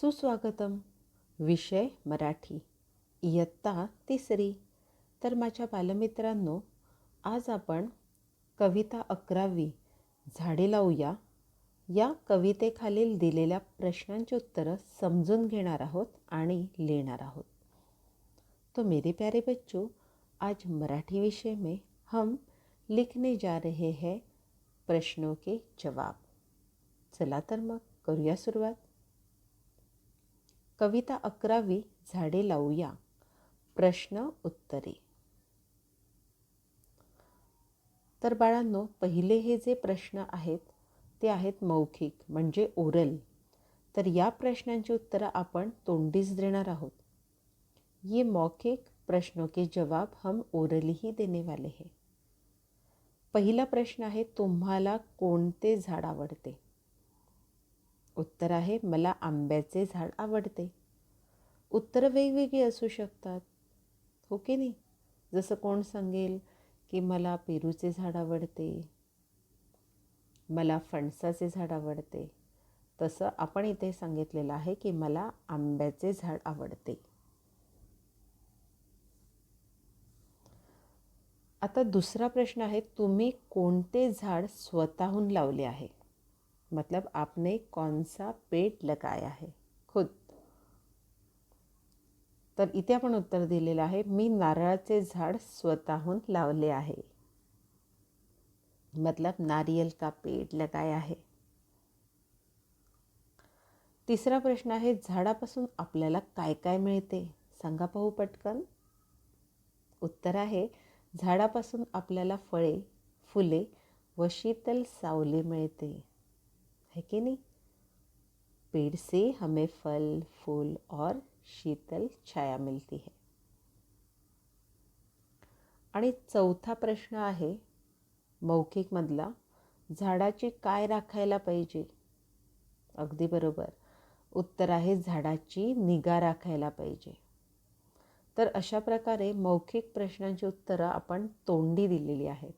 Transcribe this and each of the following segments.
सुस्वागतम. विषय मराठी. इयत्ता तिसरी. तर माझ्या बालमित्रांनो आज आपण कविता अकरावी झाडे लावूया. या कवितेखालील दिलेल्या प्रश्नांची उत्तरं समजून घेणार आहोत आणि लिहिणार आहोत. तो मेरे प्यारे बच्चों आज मराठी विषय में हम लिखने जा रहे हैं प्रश्नों के जवाब. चला तर मग करूया सुरुवात. कविता अकरावी झाडे लावूया. प्रश्न उत्तरे. तर बाळांनो पहिले हे जे प्रश्न आहेत ते आहेत मौखिक म्हणजे ओरल. तर या प्रश्नांची उत्तरं आपण तोंडीच देणार आहोत. ये मौखिक प्रश्नों के जवाब हम ओरली ही देने वाले हैं. पहिला प्रश्न आहे तुम्हाला कोणते झाड आवडते? उत्तर आहे मला आंब्याचे झाड आवडते. उत्तरं वेगवेगळी असू शकतात. हो की नाही? जसं कोण सांगेल की मला पेरूचे झाड आवडते. मला फणसाचे झाड आवडते. तसं आपण इथे सांगितलेलं आहे की मला आंब्याचे झाड आवडते. आता दुसरा प्रश्न आहे तुम्ही कोणते झाड स्वतःहून लावले आहे? मतलब आपने कौन सा पेड़ लगाया है? खुद। तर इथे आपण उत्तर दिलेलं आहे मी नारळाचे झाड स्वतःहून लावले आहे. मतलब नारियल का पेड़ लगाया है. तिसरा प्रश्न आहे झाडापासून आपल्याला काय काय मिळते? सांगा पाहू पटकन. उत्तर आहे झाडापासून आपल्याला फळे फुले व शीतल सावली मिळते. है कि नहीं? पेड़ से हमें फल फूल और शीतल छाया मिलती है। आणि चौथा प्रश्न आहे मौखिकमधला झाडाची काय राखायला पाहिजे? अगदी बरोबर. उत्तर आहे झाडाची निगा राखायला पाहिजे. तर अशा प्रकारे मौखिक प्रश्नांची उत्तरं आपण तोंडी दिलेली आहेत.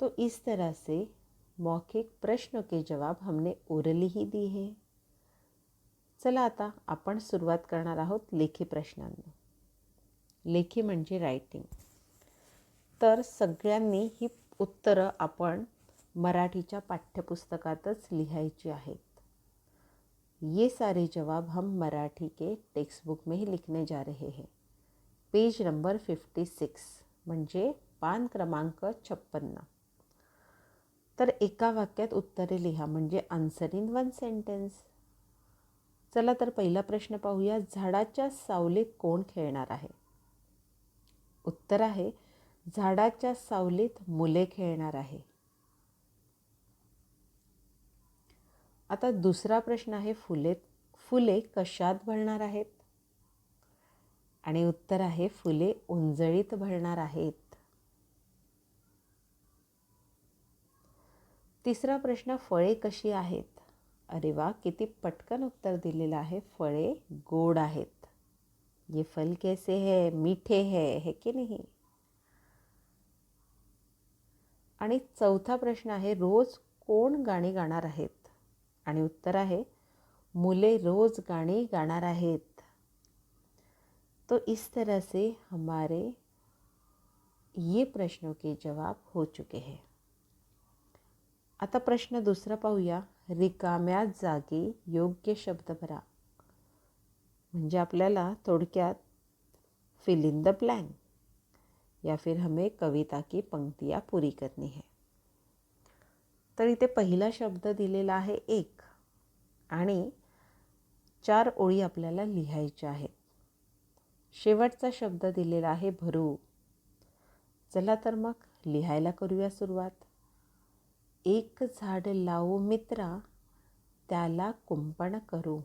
तो इस तरह से मौखिक प्रश्न के जवाब हमने ओरली ही दी है। चला आता आपण सुरुवात करणार आहोत लेखी प्रश्नांना। लेखी म्हणजे रायटिंग तर सगळ्यांनी ही उत्तरं आपण मराठीच्या पाठ्यपुस्तकातच लिहायची आहेत. ये सारे जवाब हम मराठी के टेक्स्ट बुक में ही लिखने जा रहे हैं. पेज नंबर फिफ्टी सिक्स म्हणजे पान क्रमांक छप्पन्न. तर एका वाक्यात उत्तरे लिहा म्हणजे आन्सर इन वन सेंटेन्स चला तर पहिला प्रश्न पाहूया झाडाच्या सावलीत कोण खेळणार आहे? उत्तर आहे झाडाच्या सावलीत मुले खेळणार आहे. आता दुसरा प्रश्न आहे फुले फुले कशात भरणार आहेत? आणि उत्तर आहे फुले उंजळीत भरणार आहेत. तिसरा प्रश्न फळे कशी आहेत? अरे वा किती पटकन उत्तर दिलेलं आहे. फळे गोड आहेत. ये फल कैसे है मीठे है है की नाही? आणि चौथा प्रश्न आहे रोज कोण गाणी गाणार आहेत? आणि उत्तर आहे मुले रोज गाणी गाणार आहेत. तो इस तरह से हमारे ये प्रश्नों के जवाब हो चुके हैं. आता प्रश्न दुसरा पाहूया. रिकाम्या जागी योग्य शब्द भरा. म्हणजे आपल्याला थोडक्यात फिल इन द ब्लैंक या फिर हमें कविता की पंक्तियाँ पूरी करनी है. तर इथे पहिला शब्द दिलेला आहे एक. आणि चार ओळी आपल्याला लिहायच्या आहेत. शेवटचा शब्द दिलेला आहे भरू. चला तर मग लिहायला करूया सुरुवात. एक झाड लावू मित्रा त्याला कुंपण करू.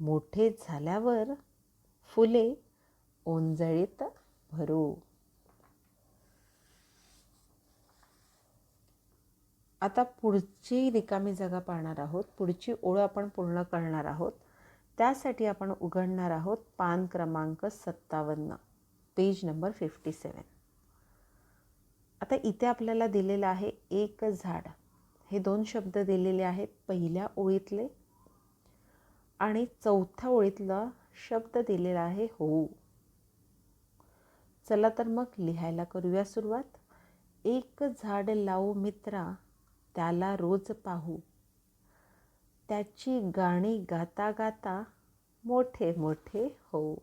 मोठे झाल्यावर फुले ओंजळीत भरू. आता पुढची रिकामी जागा पाहणार आहोत. पुढची ओळ आपण पूर्ण करणार आहोत. त्यासाठी आपण उघडणार आहोत पान क्रमांक सत्तावन्न पेज नंबर फिफ्टी सेवन आता इथे आपल्याला दिलेलं आहे एक झाड. हे दोन शब्द दिलेले आहेत. पहिल्या ओळीतले आणि चौथ्या ओळीतला शब्द दिलेला आहे हो. चला तर मग लिहायला करूया सुरुवात. एक झाड लावू मित्रा त्याला रोज पाहू. त्याची गाणी गाता गाता मोठे मोठे हो.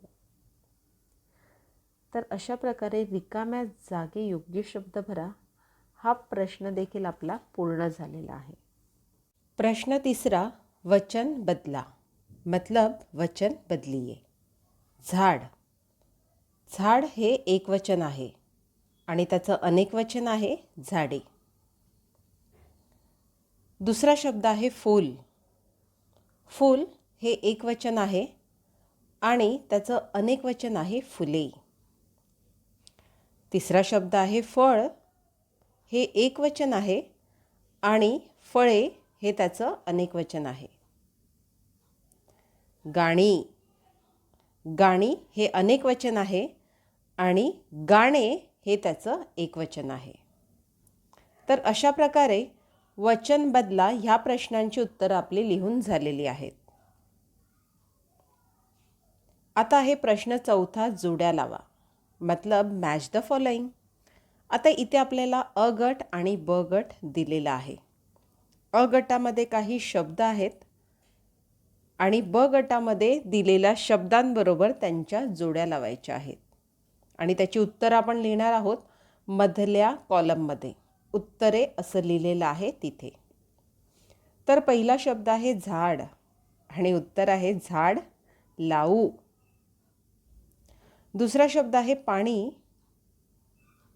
तर अशा प्रकारे रिकाम्या जागी योग्य शब्द भरा. हा प्रश्न देखील आपला पूर्ण झालेला आहे. प्रश्न तिसरा वचन बदला. मतलब वचन बदलिये. झाड. झाड हे एक वचन आहे आणि त्याचं अनेक वचन आहे झाडे. दुसरा शब्द आहे फूल. फूल हे एक वचन आहे आणि त्याचं अनेक वचन आहे फुले. तिसरा शब्द आहे फळ. हे एक वचन आहे आणि फळे हे त्याचं अनेक वचन आहे. गाणी. गाणी हे अनेक वचन आहे आणि गाणे हे त्याचं एक वचन आहे. तर अशा प्रकारे वचन बदला ह्या प्रश्नांची उत्तरं आपली लिहून झालेली आहेत. आता हे प्रश्न चौथा जोड्या लावा. मतलब मॅच द फॉलोईंग आता इथे आपल्याला अ गट आणि ब गट दिलेला आहे. अ गटामध्ये काही शब्द आहेत आणि ब गटामध्ये दिलेल्या शब्दांबरोबर त्यांच्या जोड्या लावायच्या आहेत. आणि त्याची उत्तरं आपण लिहिणार आहोत मधल्या कॉलममध्ये उत्तरे असं लिहिलेलं आहे तिथे. तर पहिला शब्द आहे झाड आणि उत्तर आहे झाड लावू. दुसरा शब्द आहे पाणी.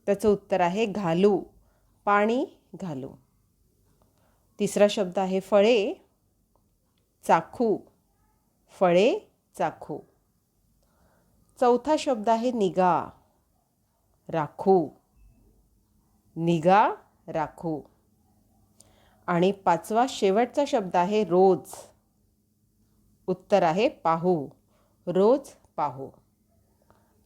त्याचं उत्तर आहे घालू. पाणी घालू. तिसरा शब्द आहे फळे चाखू. फळे चाखू. चौथा शब्द आहे निगा राखू. निगा राखू. आणि पाचवा शेवटचा शब्द आहे रोज. उत्तर आहे पाहू. रोज पाहू.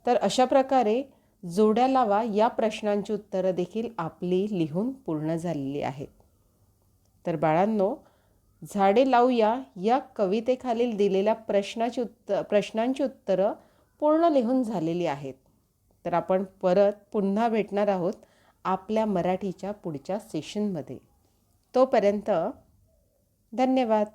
तर अशा प्रकारे जोड्या लावा या प्रश्नांची उत्तरं देखील आपली लिहून पूर्ण झालेली आहेत. तर बाळांनो झाडे लावूया या कवितेखालील दिलेल्या प्रश्नाची उत्त प्रश्नांची उत्तरं पूर्ण लिहून झालेली आहेत. तर आपण परत पुन्हा भेटणार आहोत आपल्या मराठीच्या पुढच्या सेशनमध्ये तोपर्यंत धन्यवाद.